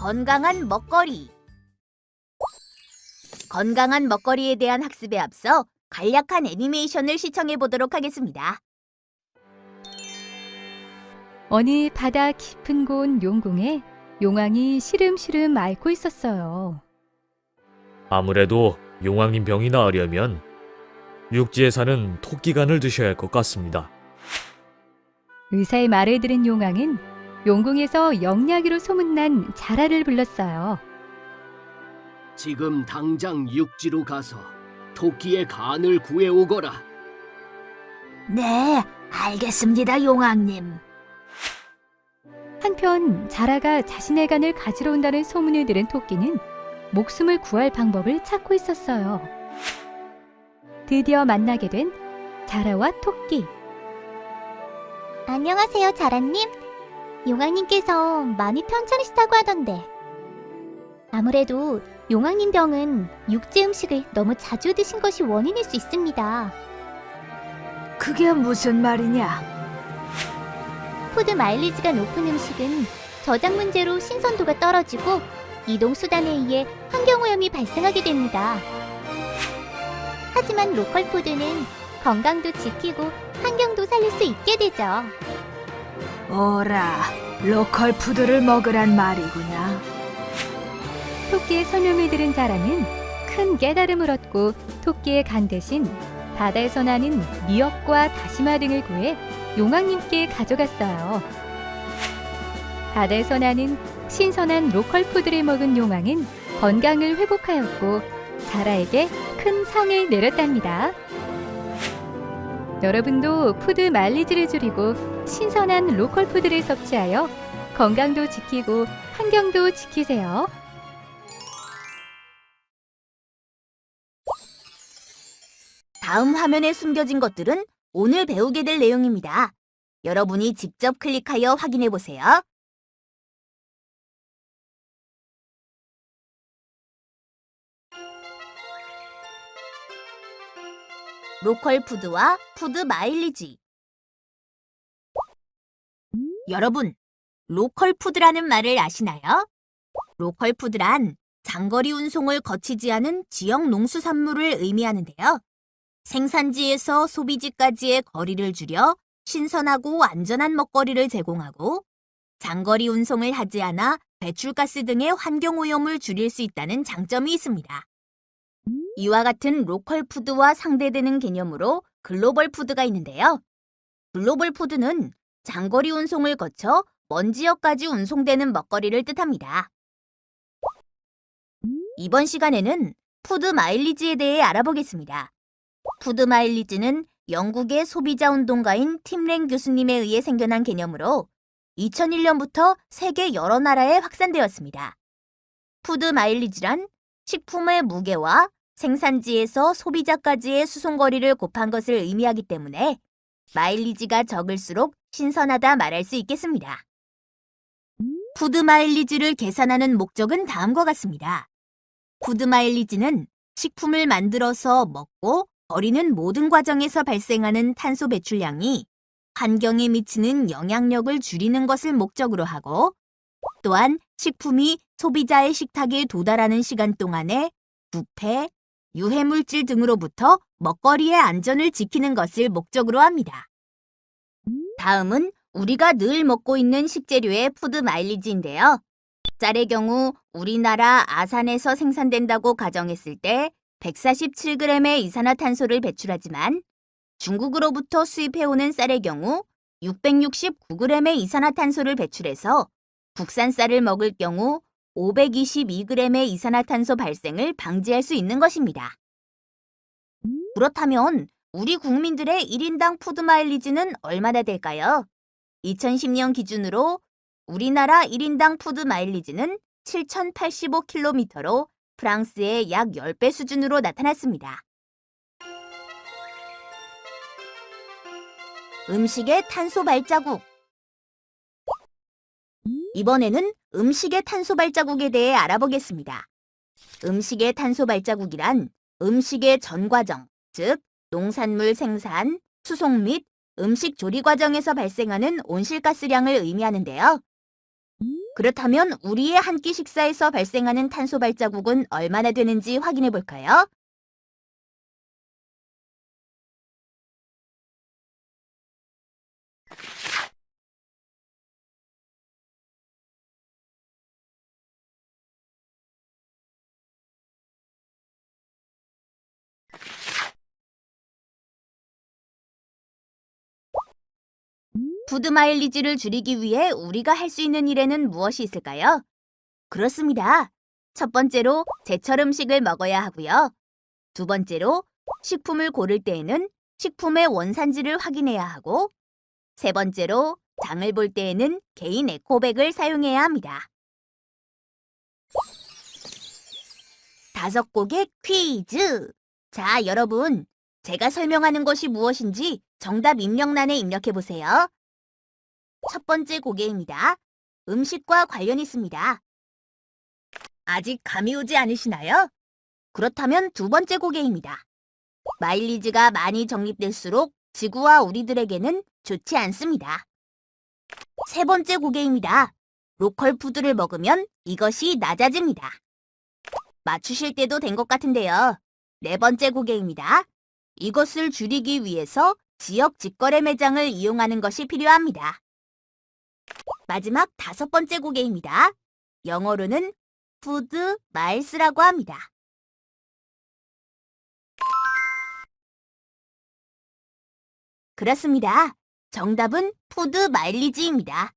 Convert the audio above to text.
건강한 먹거리. 건강한 먹거리에 대한 학습에 앞서 간략한 애니메이션을 시청해 보도록 하겠습니다. 어느 바다 깊은 곳 용궁에 용왕이 시름시름 앓고 있었어요. 아무래도 용왕님 병이 나으려면 육지에 사는 토끼간을 드셔야 할 것 같습니다. 의사의 말을 들은 용왕은 용궁에서 영약이로 소문난 자라를 불렀어요. 지금 당장 육지로 가서 토끼의 간을 구해오거라. 네, 알겠습니다, 용왕님. 한편 자라가 자신의 간을 가지러 온다는 소문을 들은 토끼는 목숨을 구할 방법을 찾고 있었어요. 드디어 만나게 된 자라와 토끼. 안녕하세요, 자라님. 용왕님께서 많이 편찮으시다고 하던데. 아무래도 용왕님 병은 육지 음식을 너무 자주 드신 것이 원인일 수 있습니다. 그게 무슨 말이냐? 푸드 마일리지가 높은 음식은 저장 문제로 신선도가 떨어지고 이동 수단에 의해 환경 오염이 발생하게 됩니다. 하지만 로컬 푸드는 건강도 지키고 환경도 살릴 수 있게 되죠. 오라, 로컬 푸드를 먹으란 말이구나. 토끼의 설명을 들은 자라는 큰 깨달음을 얻고 토끼의 간 대신 바다에서 나는 미역과 다시마 등을 구해 용왕님께 가져갔어요. 바다에서 나는 신선한 로컬 푸드를 먹은 용왕은 건강을 회복하였고 자라에게 큰 상을 내렸답니다. 여러분도 푸드 마일리지를 줄이고 신선한 로컬 푸드를 섭취하여 건강도 지키고 환경도 지키세요. 다음 화면에 숨겨진 것들은 오늘 배우게 될 내용입니다. 여러분이 직접 클릭하여 확인해 보세요. 로컬 푸드와 푸드 마일리지. 여러분, 로컬 푸드라는 말을 아시나요? 로컬 푸드란 장거리 운송을 거치지 않은 지역 농수산물을 의미하는데요. 생산지에서 소비지까지의 거리를 줄여 신선하고 안전한 먹거리를 제공하고 장거리 운송을 하지 않아 배출가스 등의 환경오염을 줄일 수 있다는 장점이 있습니다. 이와 같은 로컬 푸드와 상대되는 개념으로 글로벌 푸드가 있는데요. 글로벌 푸드는 장거리 운송을 거쳐 먼 지역까지 운송되는 먹거리를 뜻합니다. 이번 시간에는 푸드 마일리지에 대해 알아보겠습니다. 푸드 마일리지는 영국의 소비자 운동가인 팀랭 교수님에 의해 생겨난 개념으로 2001년부터 세계 여러 나라에 확산되었습니다. 푸드 마일리지란 식품의 무게와 생산지에서 소비자까지의 수송거리를 곱한 것을 의미하기 때문에 마일리지가 적을수록 신선하다 말할 수 있겠습니다. 푸드 마일리지를 계산하는 목적은 다음과 같습니다. 푸드 마일리지는 식품을 만들어서 먹고 버리는 모든 과정에서 발생하는 탄소 배출량이 환경에 미치는 영향력을 줄이는 것을 목적으로 하고 또한 식품이 소비자의 식탁에 도달하는 시간 동안에 부패, 유해물질 등으로부터 먹거리의 안전을 지키는 것을 목적으로 합니다. 다음은 우리가 늘 먹고 있는 식재료의 푸드 마일리지인데요. 쌀의 경우 우리나라 아산에서 생산된다고 가정했을 때 147g의 이산화탄소를 배출하지만 중국으로부터 수입해오는 쌀의 경우 669g의 이산화탄소를 배출해서 국산 쌀을 먹을 경우 522g의 이산화탄소 발생을 방지할 수 있는 것입니다. 그렇다면 우리 국민들의 1인당 푸드 마일리지는 얼마나 될까요? 2010년 기준으로 우리나라 1인당 푸드 마일리지는 7,085km로 프랑스의 약 10배 수준으로 나타났습니다. 음식의 탄소 발자국. 이번에는 음식의 탄소 발자국에 대해 알아보겠습니다. 음식의 탄소 발자국이란 음식의 전 과정, 즉 농산물 생산, 수송 및 음식 조리 과정에서 발생하는 온실가스량을 의미하는데요. 그렇다면 우리의 한 끼 식사에서 발생하는 탄소 발자국은 얼마나 되는지 확인해 볼까요? 푸드 마일리지를 줄이기 위해 우리가 할 수 있는 일에는 무엇이 있을까요? 그렇습니다. 첫 번째로 제철 음식을 먹어야 하고요. 두 번째로 식품을 고를 때에는 식품의 원산지를 확인해야 하고, 세 번째로 장을 볼 때에는 개인 에코백을 사용해야 합니다. 다섯 곡의 퀴즈! 자, 여러분. 제가 설명하는 것이 무엇인지 정답 입력란에 입력해 보세요. 첫 번째 고개입니다. 음식과 관련 있습니다. 아직 감이 오지 않으시나요? 그렇다면 두 번째 고개입니다. 마일리지가 많이 적립될수록 지구와 우리들에게는 좋지 않습니다. 세 번째 고개입니다. 로컬 푸드를 먹으면 이것이 낮아집니다. 맞추실 때도 된 것 같은데요. 네 번째 고개입니다. 이것을 줄이기 위해서 지역 직거래 매장을 이용하는 것이 필요합니다. 마지막 다섯 번째 고개입니다. 영어로는 푸드 마일스라고 합니다. 그렇습니다. 정답은 푸드 마일리지입니다.